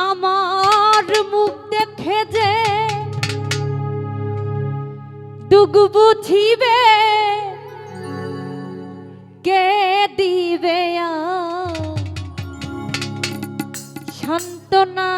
আমার মুখ দেখে যে দুগ বুঝিবে কে দিবে সান্ত্বনা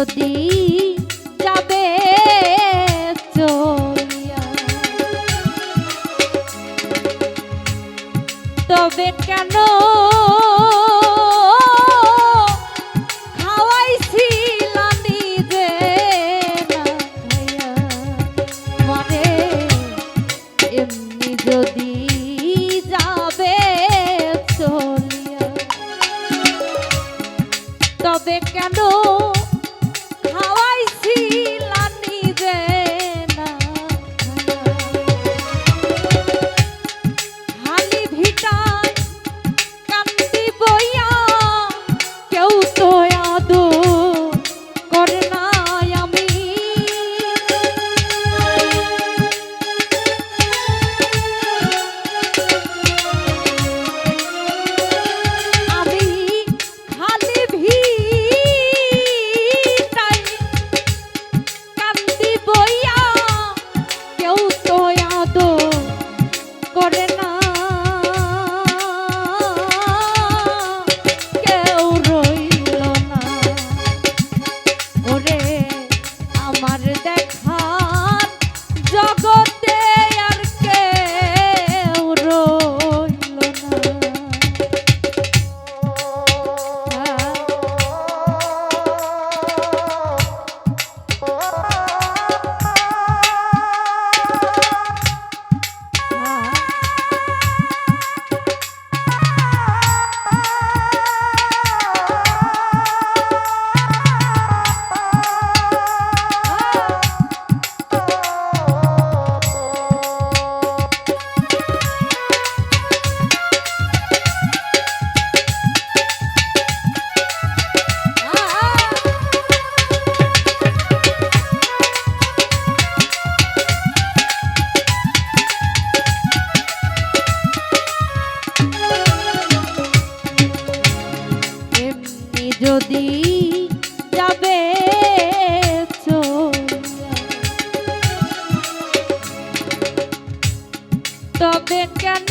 যদি যাবে তবে কেন যদি যাবে তবে কেন